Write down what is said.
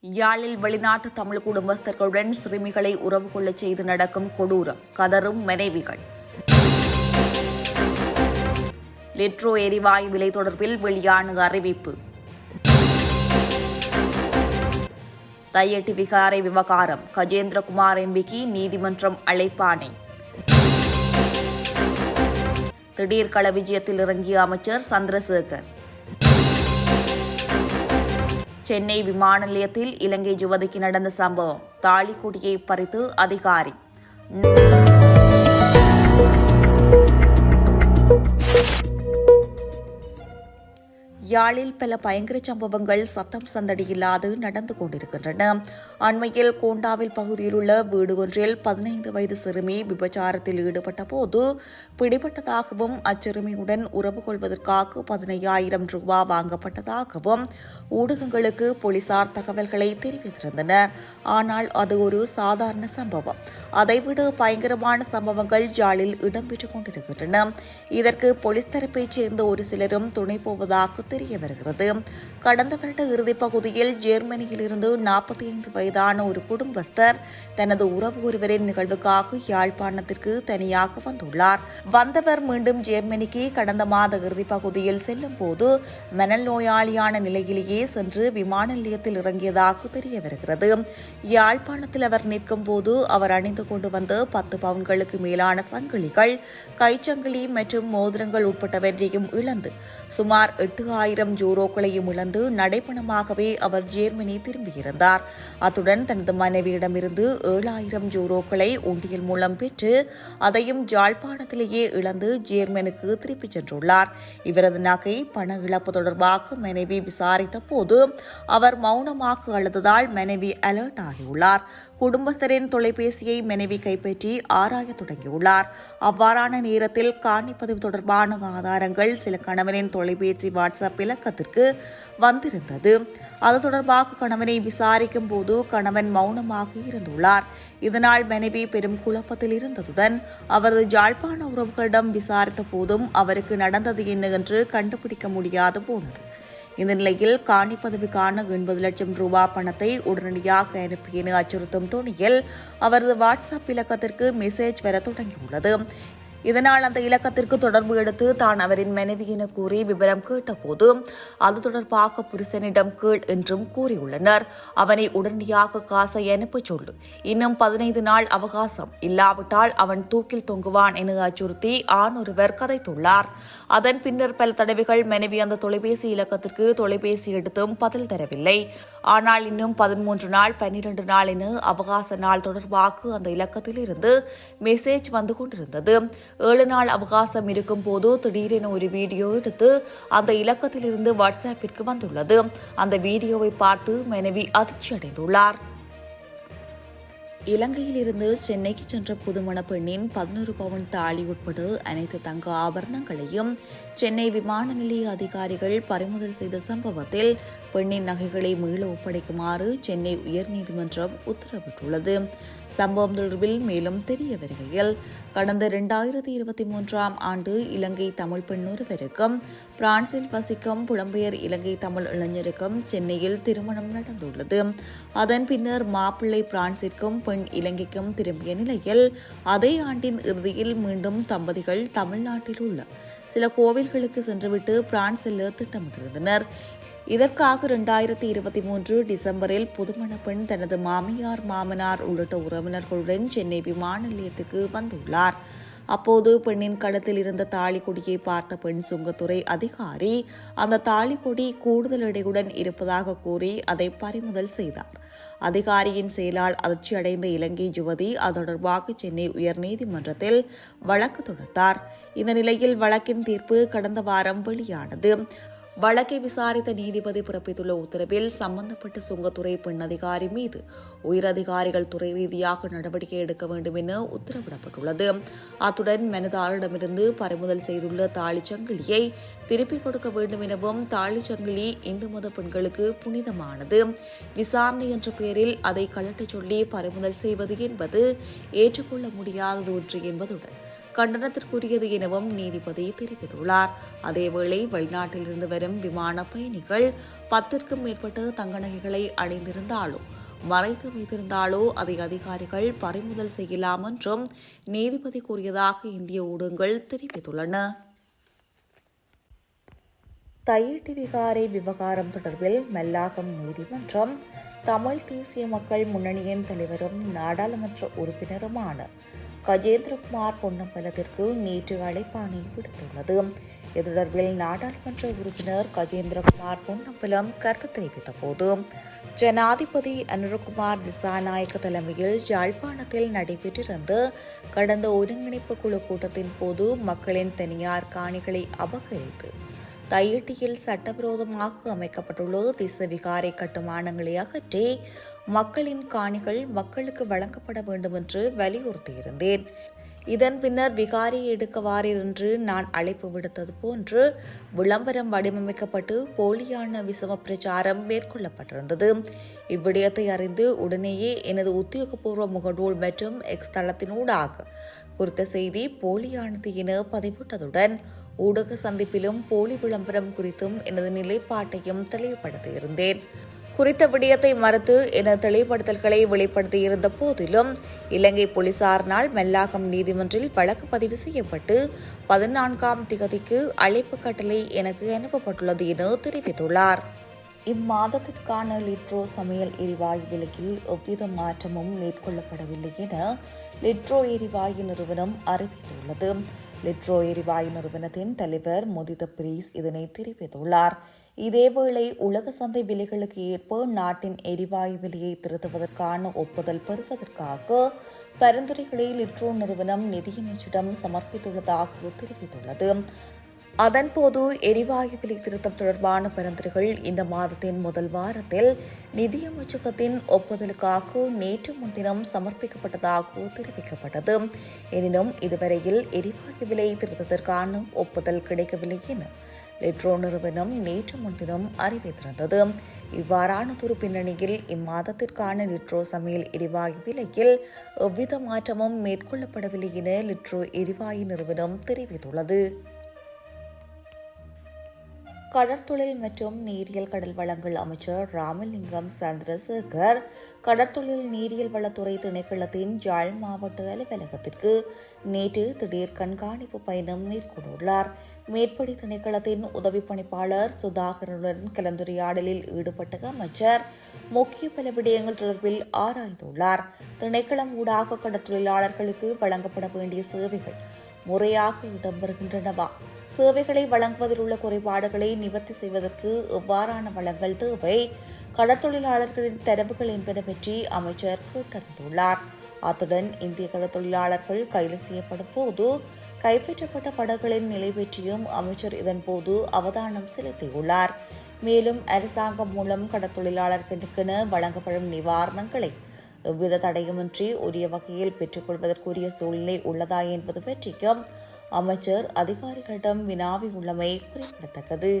யாழில் வெளிநாட்டு தமிழ் குடும்பஸ்தர்களுடன் சிறுமிகளை உறவு கொள்ளச் செய்து நடக்கும் கொடூரம். கதரும் மனைவிகள். லிட்ரோ எரிவாயு விலை தொடர்பில் வெளியான அறிவிப்பு. தையட்டி விகாரை விவகாரம். கஜேந்திரகுமார் எம்பிக்கு நீதிமன்றம் அழைப்பாணை. திடீர் கள விஜயத்தில் இறங்கிய அமைச்சர் சந்திரசேகர். சென்னை விமான நிலையத்தில் இலங்கை யுவதிக்கு நடந்த சம்பவம். தாலிக்குடியை பறித்து அதிகாரி யாழில் பல பயங்கர சம்பவங்கள் சத்தம் சந்தடியில்லாது நடந்து கொண்டிருக்கின்றன. அண்மையில் கோண்டாவில் பகுதியில் உள்ள வீடு ஒன்றில் பதினைந்து வயது சிறுமி விபச்சாரத்தில் ஈடுபட்ட போது பிடிபட்டதாகவும் அச்சிறுமியுடன் உறவு கொள்வதற்காக பதினையாயிரம் ரூபாய் வாங்கப்பட்டதாகவும் ஊடகங்களுக்கு போலீசார் தகவல்களை தெரிவித்திருந்தனர். ஆனால் அது ஒரு சாதாரண சம்பவம். அதைவிட பயங்கரமான சம்பவங்கள் ஜாலில் இடம்பெற்றுக் கொண்டிருக்கின்றன. இதற்கு போலீஸ் தரப்பைச் சேர்ந்த ஒரு சிலரும் துணை போவதாக தெரிய வருகிறது. கடந்த வருட இறுதிப்பகுதியில் ஜெர்மனியிலிருந்து நாற்பத்தி ஐந்து வயதான ஒரு குடும்பஸ்தர் தனது உறவு ஒருவரின் நிகழ்வுக்காக யாழ்ப்பாணத்திற்கு தனியாக வந்துள்ளார். வந்தவர் மீண்டும் ஜெர்மனிக்கு கடந்த மாத இறுதிப்பகுதியில் செல்லும் போது மணல் நோயாளியான நிலையிலேயே சென்று விமான நிலையத்தில் இறங்கியதாக தெரிய வருகிறது. யாழ்ப்பாணத்தில் அவர் நிற்கும் போது அவர் அணிந்து கொண்டு வந்த பத்து பவுன்களுக்கு மேலான சங்கிலிகள் கைச்சங்கிலி மற்றும் மோதிரங்கள் உட்பட்டவற்றையும் இழந்து சுமார் எட்டு ஆயிரம் ஜூரோக்களையும் இழந்து நடைப்பணமாகவே அவர் ஜேர்மனி திரும்பியிருந்தார். அத்துடன் தனது மனைவியிடமிருந்து ஏழாயிரம் ஜூரோக்களை உண்டியல் மூலம் பெற்று அதையும் ஜாழ்ப்பாணத்திலேயே இழந்து ஜேர்மனுக்கு திருப்பிச் சென்றுள்ளார். இவரது நகை பண இழப்பு தொடர்பாக மனைவி விசாரித்த போது அவர் மௌனமாக அழுததால் மனைவி அலர்ட் ஆகியுள்ளார். குடும்பஸ்தரின் தொலைபேசியை மனைவி கைப்பற்றி ஆராய தொடங்கியுள்ளார். அவ்வாறான நேரத்தில் காணிப்பதிவு தொடர்பான ஆதாரங்கள் சில கணவனின் தொலைபேசி வாட்ஸ்அப் இலக்கத்திற்கு வந்திருந்தது. அது தொடர்பாக கணவனை விசாரிக்கும் போது கணவன் மௌனமாக இருந்துள்ளார். இதனால் மனைவி பெரும் குழப்பத்தில் இருந்ததுடன் அவரது ஜாழ்ப்பாண உறவுகளிடம் விசாரித்த போதும் அவருக்கு நடந்தது என்ன என்று கண்டுபிடிக்க முடியாது போனது. இந்த நிலையில் காணி பதவிக்கான எண்பது லட்சம் ரூபாய் பணத்தை உடனடியாக அனுப்பி என அச்சுறுத்தும் துணியில் அவரது வாட்ஸ்அப் இலக்கத்திற்கு மெசேஜ் வர தொடங்கியுள்ளது. இதனால் அந்த இலக்கத்திற்கு தொடர்பு எடுத்து தான் அவரின் மனைவி என கூறி விவரம் கேட்டபோது அது தொடர்பாக புருஷனிடம் கீழ் என்றும் கூறியுள்ளனர். அவனை உடனடியாக காசை அனுப்ப சொல்லு. இன்னும் பதினைந்து நாள் அவகாசம். இல்லாவிட்டால் அவன் தூக்கில் தொங்குவான் என அச்சுறுத்தி ஆண் ஒருவர் கதைத்துள்ளார். அதன் பின்னர் பல தடவைகள் மனைவி அந்த தொலைபேசி இலக்கத்திற்கு தொலைபேசி எடுத்தும் பதில் தரவில்லை. ஆனால் இன்னும் பதிமூன்று நாள் பன்னிரண்டு நாள் என அவகாச நாள் தொடர்பாக அந்த இலக்கத்தில் இருந்து மெசேஜ் வந்து கொண்டிருந்தது. ஏழு நாள் அவகாசம் இருக்கும் போது திடீரென ஒரு வீடியோ எடுத்து அந்த இலக்கத்திலிருந்து வாட்ஸ்அப்பிற்கு வந்துள்ளது. அந்த வீடியோவை பார்த்து மனைவி அதிர்ச்சி அடைந்துள்ளார் இலங்கையிலிருந்து சென்னைக்கு சென்ற புதுமண பெண்ணின் பதினொரு பவுன் தாலி உட்பட அனைத்து தங்க ஆபரணங்களையும் சென்னை விமான நிலைய அதிகாரிகள் பறிமுதல் செய்த சம்பவத்தில் பெண்ணின் நகைகளை மீள ஒப்படைக்குமாறு சென்னை உயர்நீதிமன்றம் உத்தரவிட்டுள்ளது. சம்பவம் தொடர்பில் மேலும் தெரிய வருகையில் கடந்த இரண்டாயிரத்தி இருபத்தி மூன்றாம் ஆண்டு இலங்கை தமிழ் பெண் ஒருவருக்கும் பிரான்சில் வசிக்கும் புலம்பெயர் இலங்கை தமிழ் இளைஞருக்கும் சென்னையில் திருமணம் நடந்துள்ளது. அதன் பின்னர் மாப்பிள்ளை பிரான்சிற்கும் பெண் இலங்கைக்கும் திரும்பிய நிலையில் அதே ஆண்டின் இறுதியில் மீண்டும் தம்பதிகள் தமிழ்நாட்டில் உள்ள சில கோவில்களுக்கு சென்றுவிட்டு பிரான்ஸ் செல்ல திட்டமிட்டிருந்தனர். இதற்காக இரண்டாயிரத்தி இருபத்தி மூன்று டிசம்பரில் புதுமண பெண் தனது மாமியார் மாமனார் உள்ளிட்ட உறவினர்களுடன் சென்னை விமான நிலையத்துக்கு வந்துள்ளார். அப்போது பெண்ணின் கடத்தில் இருந்த தாலிக்கொடியை பார்த்த பெண் சுங்கத்துறை அதிகாரி அந்த தாலிக்கொடி கூடுதல் எடையுடன் இருப்பதாக கூறி அதை பறிமுதல் செய்தார். அதிகாரியின் செயலால் அதிர்ச்சியடைந்த இலங்கை யுவதி அது தொடர்பாக சென்னை உயர்நீதிமன்றத்தில் வழக்கு தொடுத்தார். இந்த நிலையில் வழக்கின் தீர்ப்பு கடந்த வாரம் வெளியானது. வழக்கை விசாரித்த நீதிபதி பிறப்பித்துள்ள உத்தரவில் சம்பந்தப்பட்ட சுங்கத்துறை பெண் அதிகாரி மீது உயரதிகாரிகள் துறை ரீதியாக நடவடிக்கை எடுக்க வேண்டும் என உத்தரவிடப்பட்டுள்ளது. அத்துடன் மனிதாரிடமிருந்து பறிமுதல் செய்துள்ள தாலிச் சங்கிலியை திருப்பிக் கொடுக்க வேண்டும் எனவும் தாலிச் சங்கிலி இந்து மத பெண்களுக்கு புனிதமானது. விசாரணை என்ற பெயரில் அதை கலட்டச் சொல்லி பறிமுதல் செய்வது என்பது ஏற்றுக்கொள்ள முடியாதது ஒன்று என்பதுடன் கண்டனத்திற்குரியது எனவும் நீதிபதி தெரிவித்துள்ளார். அதேவேளை வெளிநாட்டிலிருந்து வரும் விமான பயணிகள் பத்திற்கும் மேற்பட்ட தங்க நகைகளை அணிந்திருந்தாலோ மறைத்து வைத்திருந்தாலோ அதை அதிகாரிகள் பறிமுதல் செய்யலாம் என்றும் நீதிபதி கூறியதாக இந்திய ஊடகங்கள் தெரிவித்துள்ளன. தையிட்டி விகாரை விவகாரம் தொடர்பில் மெல்லாகம் நீதிமன்றம் தமிழ் தேசிய மக்கள் முன்னணியின் தலைவரும் நாடாளுமன்ற உறுப்பினருமான கஜேந்திரகுமார் பொன்னம்பலத்திற்கு நேற்று அழைப்பாணை விடுத்துள்ளது. இது தொடர்பில் நாடாளுமன்ற உறுப்பினர் கஜேந்திரகுமார் பொன்னம்பலம் கருத்து தெரிவித்த போது ஜனாதிபதி அனுரகுமார் திசாநாயக்க தலைமையில் யாழ்ப்பாணத்தில் நடைபெற்றிருந்த கடந்த ஒருங்கிணைப்பு குழு கூட்டத்தின் போது மக்களின் தனியார் காணிகளை அபகரித்து தையட்டியில் சட்டவிரோதமாக அமைக்கப்பட்டுள்ள திசவிகாரை கட்டுமானங்களை அகற்றி மக்களின் காணிகள் மக்களுக்கு வழங்கப்பட வேண்டும் என்று வலியுறுத்தியிருந்தேன். இதன் பின்னர் விகாரி எடுக்கவாரீர் என்று நான் அழைப்பு விடுத்தது போன்று விளம்பரம் வடிவமைக்கப்பட்டு போலியான விசம பிரச்சாரம் மேற்கொள்ளப்பட்டிருந்தது. இவ்விடயத்தை அறிந்து உடனேயே எனது உத்தியோகபூர்வ முகநூல் மற்றும் எக்ஸ் தளத்தினூடாக குறித்த செய்தி போலியானது என பதிவிட்டதுடன் ஊடக சந்திப்பிலும் போலி விளம்பரம் குறித்தும் எனது நிலைப்பாட்டையும் தெளிவுபடுத்தியிருந்தேன். குறித்த விடயத்தை மறுத்து எனது தெளிவுபடுத்தல்களை வெளிப்படுத்தியிருந்த போதிலும் இலங்கை போலீசாரினால் மெல்லாகம் நீதிமன்றில் வழக்கு பதிவு செய்யப்பட்டு பதினான்காம் திகதிக்கு அழைப்பு கட்டளை எனக்கு அனுப்பப்பட்டுள்ளது என தெரிவித்துள்ளார். இம்மாதத்திற்கான லிட்ரோ சமையல் எரிவாயு விலையில் எவ்வித மாற்றமும் மேற்கொள்ளப்படவில்லை என லிட்ரோ எரிவாயு நிறுவனம் அறிவித்துள்ளது. லிட்ரோ எரிவாயு நிறுவனத்தின் தலைவர் முதித பிரீஸ் இதனை தெரிவித்துள்ளார். இதேவேளை உலக சந்தை விலைகளுக்கு ஏற்ப நாட்டின் எரிவாயு விலையை திருத்துவதற்கான ஒப்புதல் பெறுவதற்காக பரிந்துரைகளை லிட்ரோ நிறுவனம் நிதியமைச்சிடம் சமர்ப்பித்துள்ளதாக தெரிவித்துள்ளது. அதன்போது எரிவாயு விலை திருத்தம் தொடர்பான பரிந்துரைகள் இந்த மாதத்தின் முதல் வாரத்தில் நிதியமைச்சகத்தின் ஒப்புதலுக்காக நேற்று முன்தினம் சமர்ப்பிக்கப்பட்டதாக தெரிவிக்கப்பட்டது. எனினும் இதுவரையில் எரிவாயு விலை திருத்தத்திற்கான ஒப்புதல் கிடைக்கவில்லை என லிட்ரோ நிறுவனம் நேற்று முன்தினம் அறிவித்திருந்தது இவ்வாறானதொரு பின்னணியில் இம்மாதத்திற்கான லிட்ரோ சமையல் எரிவாயு விலையில் எவ்வித மாற்றமும் மேற்கொள்ளப்படவில்லை என லிட்ரோ எரிவாயு நிறுவனம் தெரிவித்துள்ளது. கடற்தொழில் மற்றும் நீரியல் கடல் வளங்கள் அமைச்சர் ராமலிங்கம் சந்திரசேகர் கடற்தொழில் நீரியல் வளத்துறை திணைக்களத்தின் ஜாழ் மாவட்ட அலுவலகத்திற்கு நேற்று திடீர் கண்காணிப்பு பயணம் மேற்கொண்டுள்ளார். மேற்படி திணைக்களத்தின் உதவி பணிப்பாளர் சுதாகரனுடன் கலந்துரையாடலில் ஈடுபட்ட அமைச்சர் முக்கிய பல விடயங்கள் தொடர்பில் ஆராய்ந்துள்ளார். திணைக்களம் ஊடாக கடற்தொழிலாளர்களுக்கு வழங்கப்பட வேண்டிய சேவைகள் முறையாக இடம்பெறுகின்றனவா? சேவைகளை வழங்குவதில் உள்ள குறைபாடுகளை நிவர்த்தி செய்வதற்கு எவ்வாறான வளங்கள் தேவை? கடற்தொழிலாளர்களின் தரவுகள் என்பன பற்றி அமைச்சர் கேட்டறிந்துள்ளார். அத்துடன் இந்திய கடற்தொழிலாளர்கள் கைது செய்யப்படும் போது கைப்பற்றப்பட்ட படகுகளின் நிலை பற்றியும் அமைச்சர் இதன்போது அவதானம் செலுத்தியுள்ளார். மேலும் அரசாங்கம் மூலம் கடத்தொழிலாளர்களுக்கென வழங்கப்படும் நிவாரணங்களை எவ்வித தடையுமின்றி உரிய வகையில் பெற்றுக்கொள்வதற்குரிய சூழ்நிலை உள்ளதா என்பது பற்றியும் அமைச்சர் அதிகாரிகளிடம் வினாவி உள்ளமை குறிப்பிடத்தக்கது.